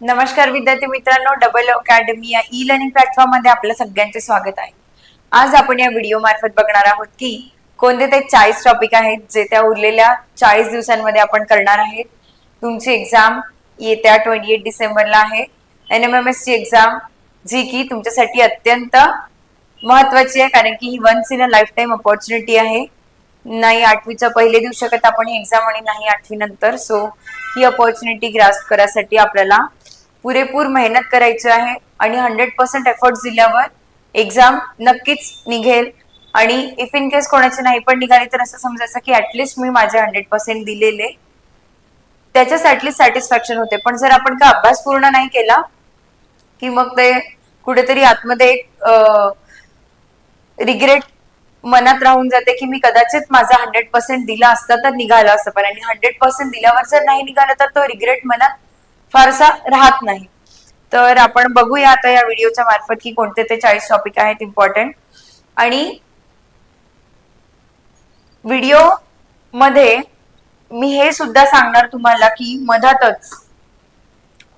नमस्कार विद्यार्थी मित्रांनो डबल अकॅडमी या ई लर्निंग प्लॅटफॉर्ममध्ये आपलं सगळ्यांचे स्वागत आहे. आज आपण या व्हिडिओ मार्फत बघणार आहोत की कोणते ते चाळीस टॉपिक आहेत जे त्या उरलेल्या चाळीस दिवसांमध्ये आपण करणार आहेत. तुमची एक्झाम येत्या ट्वेंटी एट डिसेंबरला आहे. एन एम एम एस ची एक्झाम जी की तुमच्यासाठी अत्यंत महत्वाची आहे कारण की ही once in a life time opportunity आहे. नाही आठवीच्या पहिले देऊ शकत आपण ही एक्झाम आणि नाही आठवी नंतर सो ही अपॉर्च्युनिटी ग्रास्प करायसाठी आपल्याला पुरेपूर मेहनत करायची आहे आणि हंड्रेड पर्सेंट एफर्ट दिल्यावर एक्झाम नक्कीच निघेल. आणि इफ इन केस कोणाची नाही पण निघाली तर असं समजायचं की ऍटलिस्ट मी माझे हंड्रेड पर्सेंट दिलेले. त्याच्यासाठी सॅटिस्फॅक्शन होते. पण जर आपण का अभ्यास पूर्ण नाही केला की मग ते कुठेतरी आतमध्ये एक रिग्रेट मनात राहून जाते की मी कदाचित माझा हंड्रेड पर्सेंट दिला असता तर निघाला असतं. पण आणि हंड्रेड पर्सेंट दिल्यावर जर नाही निघालं तर तो रिग्रेट मनात फारसा राहत नाही. तर आपण बघूया आता या व्हिडिओच्या मार्फत की कोणते ते चाळीस टॉपिक आहेत इम्पॉर्टंट आणि व्हिडिओमध्ये मी हे सुद्धा सांगणार तुम्हाला की मधातच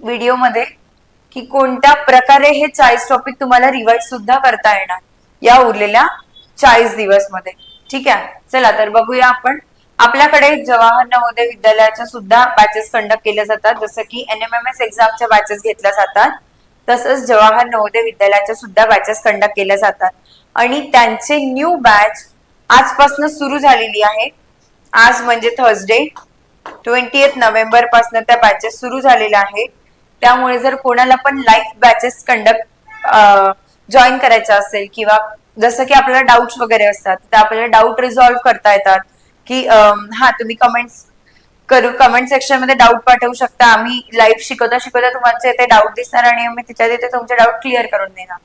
व्हिडिओमध्ये की कोणत्या प्रकारे हे चाळीस टॉपिक तुम्हाला रिवाइज सुद्धा करता येणार या उरलेल्या चाळीस दिवसमध्ये ठीक आहे? चला तर बघूया आपण. आपल्याकडे जवाहर नवोदय विद्यालयाच्या सुद्धा बॅचेस कंडक्ट केल्या जातात. जसं की एन एम एम एस एक्झामच्या बॅचेस घेतल्या जातात. तसंच जवाहर नवोदय विद्यालयाच्या सुद्धा बॅचेस कंडक्ट केल्या जातात. आणि त्यांचे न्यू बॅच आजपासून सुरू झालेली आहे. आज म्हणजे थर्सडे ट्वेंटी एथ नोव्हेंबरपासून त्या बॅचेस सुरू झालेल्या आहेत. त्यामुळे जर कोणाला पण लाईव्ह बॅचेस कंडक्ट जॉईन करायचं असेल किंवा जसं की आपल्याला डाऊट्स वगैरे असतात तर आपल्याला डाऊट रिझॉल्व्ह करता येतात. की हा तुम्ही कमेंट्स करू कमेंट सेक्शनमध्ये डाऊट पाठवू शकता. आम्ही लाईव्ह शिकवता शिकवता तुमचे ते डाऊट दिसणार आणि आम्ही तिच्या तिथे तुमचे डाऊट क्लिअर करून देणार.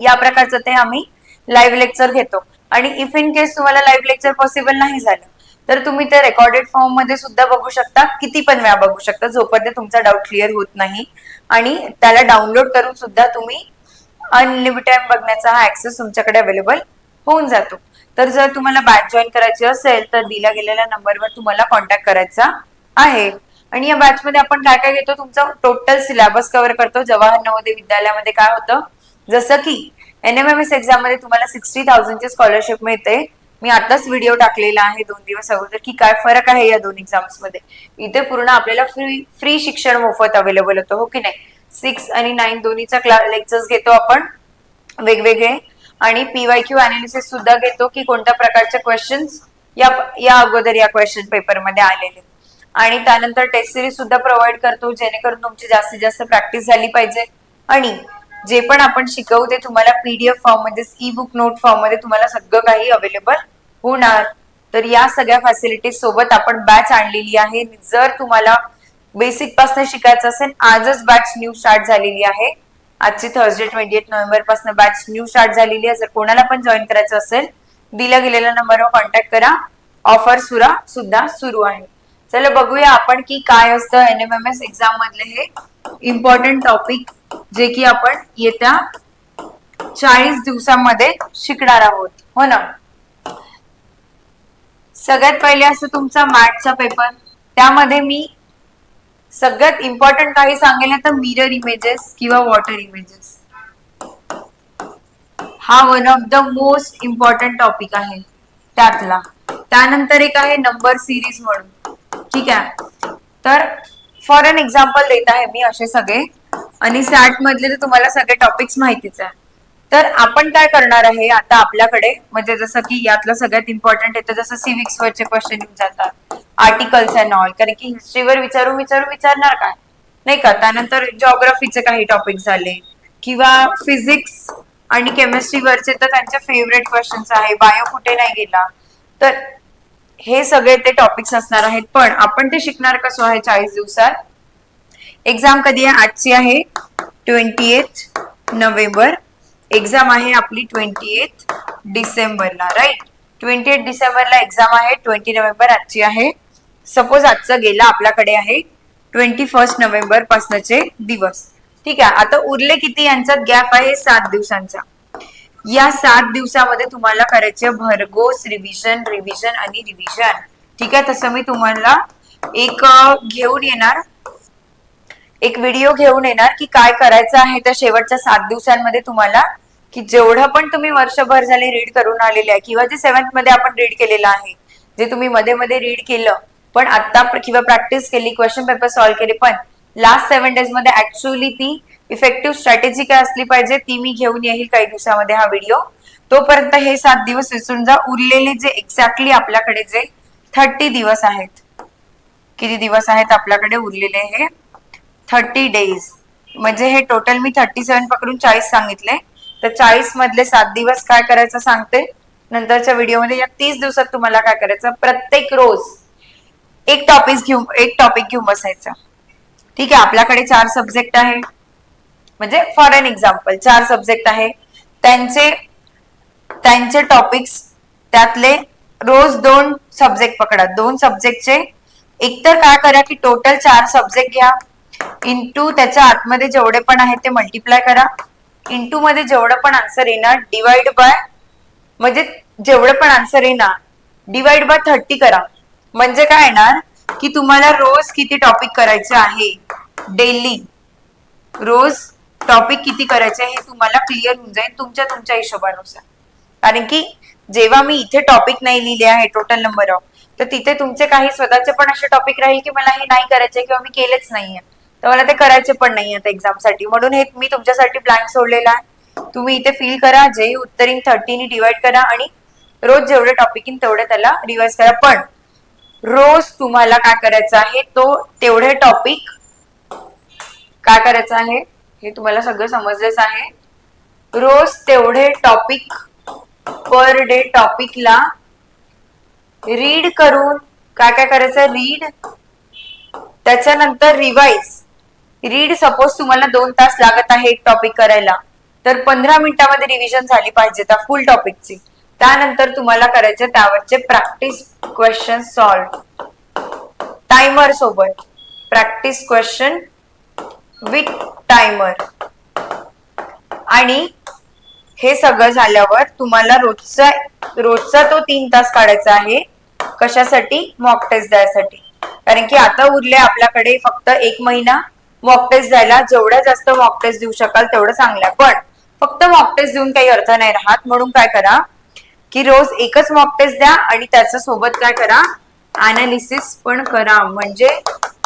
या प्रकारचं ते आम्ही लाईव्ह लेक्चर घेतो. आणि इफ इन केस तुम्हाला लाईव्ह लेक्चर पॉसिबल नाही झालं तर तुम्ही ते रेकॉर्डेड फॉर्ममध्ये सुद्धा बघू शकता. किती पण वेळा बघू शकता जोपर्यंत तुमचा डाऊट क्लिअर होत नाही. आणि त्याला डाउनलोड करून सुद्धा तुम्ही अनलिमिटेड बघण्याचा हा ऍक्सेस तुमच्याकडे अवेलेबल होऊन जातो. तर जर तुम्हाला बॅच जॉईन करायची असेल तर दिल्या गेलेल्या नंबरवर तुम्हाला कॉन्टॅक्ट करायचा आहे. आणि या बॅच मध्ये आपण काय काय घेतो? तुमचा टोटल सिलेबस कव्हर करतो. जवाहर नवोदय विद्यालयामध्ये काय होतं? जसं की एन एम एम एस एक्झाममध्ये तुम्हाला सिक्स्टी थाउजंडची स्कॉलरशिप मिळते. मी आताच व्हिडिओ टाकलेला आहे दोन दिवस अगोदर की काय फरक आहे या दोन एक्झाम्समध्ये इथे पूर्ण आपल्याला फ्री फ्री शिक्षण मोफत अवेलेबल होतं हो की नाही? सिक्स आणि नाईन दोन्हीचा क्ला लेक्चर्स घेतो आपण. वेगवेगळे. आणि पीवाय क्यू अनालिसिस सुद्धा घेतो की कोणत्या प्रकारचे क्वेश्चन्स या या अगोदर या क्वेश्चन पेपरमध्ये आलेले. आणि त्यानंतर टेस्ट सिरीज सुद्धा प्रोव्हाइड करतो जेणेकरून तुमची जास्तीत जास्त प्रॅक्टिस झाली पाहिजे. आणि जे पण आपण शिकवू ते तुम्हाला पीडीएफ फॉर्ममध्ये ई बुक नोट फॉर्ममध्ये तुम्हाला सगळं काही अवेलेबल होणार. तर या सगळ्या फॅसिलिटीज सोबत आपण बॅच आणलेली आहे. जर तुम्हाला बेसिकपासून शिकायचं असेल आजच बॅच न्यू स्टार्ट झालेली आहे. आजची थर्सडे ट्वेंटी एट नोव्हेंबरपासून बॅच न्यू स्टार्ट झालेली आहे. जर कोणाला पण जॉईन करायचं असेल दिल्या गेलेल्या नंबरवर कॉन्टॅक्ट करा. ऑफर सुरा सुद्धा सुरू आहे. चला बघूया आपण की काय असतं N M M S exam मधले हे इम्पॉर्टंट टॉपिक जे की आपण येत्या चाळीस दिवसांमध्ये शिकणार आहोत. हो ना? सगळ्यात पहिले असं तुमचा मॅथचा पेपर त्यामध्ये मी सगळ्यात इम्पॉर्टंट काही सांगेल तर मिरर इमेजेस किंवा वॉटर इमेजेस हा one of the most important topic आहे त्यातला. त्यानंतर एक आहे नंबर सिरीज म्हणून. ठीक आहे? तर फॉर एन एक्झाम्पल देत आहे मी असे सगळे. आणि सॅट मधले तर तुम्हाला सगळे टॉपिक्स माहितीच आहे. तर आपण काय करणार आहे आता आपल्याकडे म्हणजे जसं की यातलं सगळ्यात इम्पॉर्टंट येतं जसं सिविक्स वरचे क्वेश्चन येऊन जातात आर्टिकल्स अँड ऑल कारण की हिस्ट्रीवर विचारू विचारू विचारणार काय? नाही का? त्यानंतर जॉग्रफीचे काही टॉपिक झाले किंवा फिजिक्स आणि केमिस्ट्रीवरचे तर त्यांचे फेवरेट क्वेश्चन्स आहे बायो कुठे नाही गेला? तर हे सगळे ते टॉपिक्स असणार आहेत पण आपण ते शिकणार कसं आहे चाळीस दिवसात? एक्झाम कधी आहे? आजची आहे ट्वेंटी एथ नोव्हेंबर एक्झाम आहे आपली ट्वेंटी एथ डिसेंबरला राईट ट्वेंटी एथ डिसेंबरला एक्झाम आहे ट्वेंटी नोव्हेंबर आजची आहे. सपोज आजचा गेला आपल्याकडे आहे ट्वेंटी फर्स्ट नोव्हेंबर पासनचे दिवस. ठीक आहे आता उरले किती यांचा गॅप आहे? सात दिवसांचा. या सात दिवसामध्ये तुम्हाला करायचे भरघोस रिव्हिजन रिव्हिजन आणि रिव्हिजन ठीक आहे तसं मी तुम्हाला एक घेऊन येणार. एक व्हिडिओ घेऊन येणार की काय करायचं आहे त्या शेवटच्या सात दिवसांमध्ये तुम्हाला की जेवढं पण तुम्ही वर्षभर झाले रीड करून आलेले आहे किंवा जे सेव्हन्थमध्ये आपण रीड केलेलं आहे जे तुम्ही मध्ये मध्ये रीड केलं पण आता किंवा प्रॅक्टिस केली क्वेश्चन पेपर सॉल्व्ह केले पण लास्ट सेव्हन डेजमध्ये ऍक्च्युअली ती इफेक्टिव्ह स्ट्रॅटेजी काय असली पाहिजे ती मी घेऊन येईल काही दिवसामध्ये हा व्हिडिओ तोपर्यंत हे सात दिवस विसरून जा. उरलेले जे एक्झॅक्टली आपल्याकडे जे थर्टी दिवस आहेत. किती दिवस आहेत आपल्याकडे उरलेले हे? थर्टी डेज म्हणजे हे टोटल मी थर्टी सेव्हन पकडून चाळीस सांगितले. तर चाळीस मधले सात दिवस काय करायचं सांगते. नंतरच्या व्हिडिओमध्ये या तीस दिवसात तुम्हाला काय करायचं? प्रत्येक रोज एक टॉपिक घेऊन एक टॉपिक घेऊन बसायचं. ठीक आहे आपल्याकडे चार सब्जेक्ट आहे. म्हणजे फॉर एन एक्झाम्पल चार सब्जेक्ट आहे. त्यांचे त्यांचे टॉपिक्स त्यातले रोज दोन सब्जेक्ट पकडा. दोन सब्जेक्टचे एकतर काय करा की टोटल चार सब्जेक्ट घ्या. इंटू त्याच्या आतमध्ये जेवढे पण आहेत ते मल्टिप्लाय करा. इंटू मध्ये जेवढं पण आन्सर येणार डिवाइड बाय म्हणजे जेवढं पण आन्सर येणार डिवाइड बाय थर्टी करा. म्हणजे काय येणार? की तुम्हाला रोज किती टॉपिक करायचे आहे? डेली रोज टॉपिक किती करायचे हे तुम्हाला क्लिअर होऊन जाईल तुमच्या तुमच्या हिशोबानुसार. कारण की जेव्हा मी इथे टॉपिक नाही लिहिले आहे टोटल नंबर ऑफ तर तिथे तुमचे काही स्वतःचे पण असे टॉपिक राहील की मला हे नाही करायचे किंवा मी केलेच नाहीये. तर मला ते करायचे पण नाही आता एक्झामसाठी. म्हणून हे मी तुमच्यासाठी ब्लँक सोडलेला आहे. तुम्ही इथे फील करा जे उत्तर इन थर्टीनी डिवाइड करा आणि रोज जेवढे टॉपिक इन तेवढे त्याला रिवाइज करा. पण रोज तुम्हाला काय करायचं आहे तो तेवढे टॉपिक काय करायचं आहे हे तुम्हाला सगळं समजलेच आहे. रोज तेवढे टॉपिक पर डे टॉपिकला रीड करून काय काय करायचं रीड त्याच्यानंतर रिवाइज रीड सपोज तुम्हाला दोन तास लागत आहे एक टॉपिक करायला. तर पंधरा मिनिटामध्ये रिव्हिजन झाली पाहिजे त्या फुल टॉपिकची त्यानंतर तुम्हाला करायचे त्यावरचे प्रॅक्टिस क्वेश्चन सॉल्व टायमर सोबत. प्रॅक्टिस क्वेश्चन विथ टायमर आणि हे सगळं झाल्यावर तुम्हाला रोजचा रोजचा तो तीन तास काढायचा आहे. कशासाठी? मॉक टेस्ट द्यायसाठी. कारण की आता उरले आपल्याकडे फक्त एक महिना. मॉक टेस्ट द्यायला जेवढ्या जास्त मॉक टेस्ट देऊ शकाल तेवढं चांगलं आहे. पण फक्त मॉक टेस्ट देऊन काही अर्थ नाही राहत. म्हणून काय करा की रोज एकच मॉक टेस्ट द्या आणि त्याच्या सोबत काय करा? अनालिसिस पण करा. म्हणजे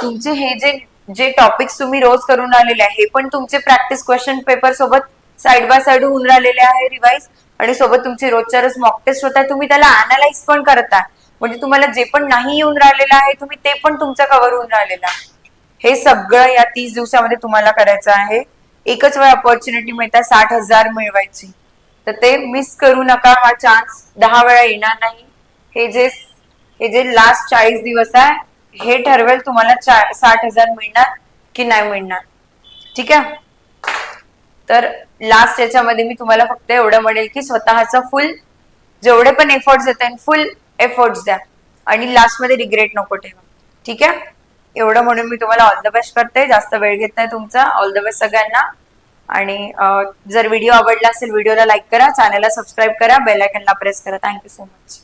तुमचे हे जे जे टॉपिक्स तुम्ही रोज करून आलेले आहे हे पण तुमचे प्रॅक्टिस क्वेश्चन पेपर सोबत साइड बाय साइड होऊन राहिलेले आहे रिवाईज आणि सोबत तुमची रोजच्या रोज मॉक टेस्ट होत आहे तुम्ही त्याला अनालाइज पण करता. म्हणजे तुम्हाला जे पण नाही येऊन राहिलेलं आहे तुम्ही ते पण तुमचं कव्हर होऊन राहिलेलं आहे. हे सगळं या तीस दिवसामध्ये तुम्हाला करायचं आहे. एकच वेळ ऑपॉर्च्युनिटी मिळतात साठ हजार मिळवायची. तर ते मिस करू नका हा चान्स दहा वेळा येणार नाही. हे जे हे जे लास्ट चाळीस दिवस आहे हे ठरवेल तुम्हाला साठ हजार मिळणार की नाही मिळणार. ठीक आहे? तर लास्ट याच्यामध्ये मी तुम्हाला फक्त एवढं म्हणेल की स्वतःचा फुल जेवढे पण एफर्ट्स येत फुल एफर्ट्स द्या. आणि लास्टमध्ये रिग्रेट नको ठेवा. ठीक आहे? एवढं म्हणून मी तुम्हाला ऑल द बेस्ट करते. जास्त वेळ घेत नाही तुमचा. ऑल द बेस्ट सगळ्यांना. आणि जर व्हिडिओ आवडला असेल व्हिडिओला लाईक करा. चॅनलला सबस्क्राईब करा. बेल आयकनला प्रेस करा. Thank you so much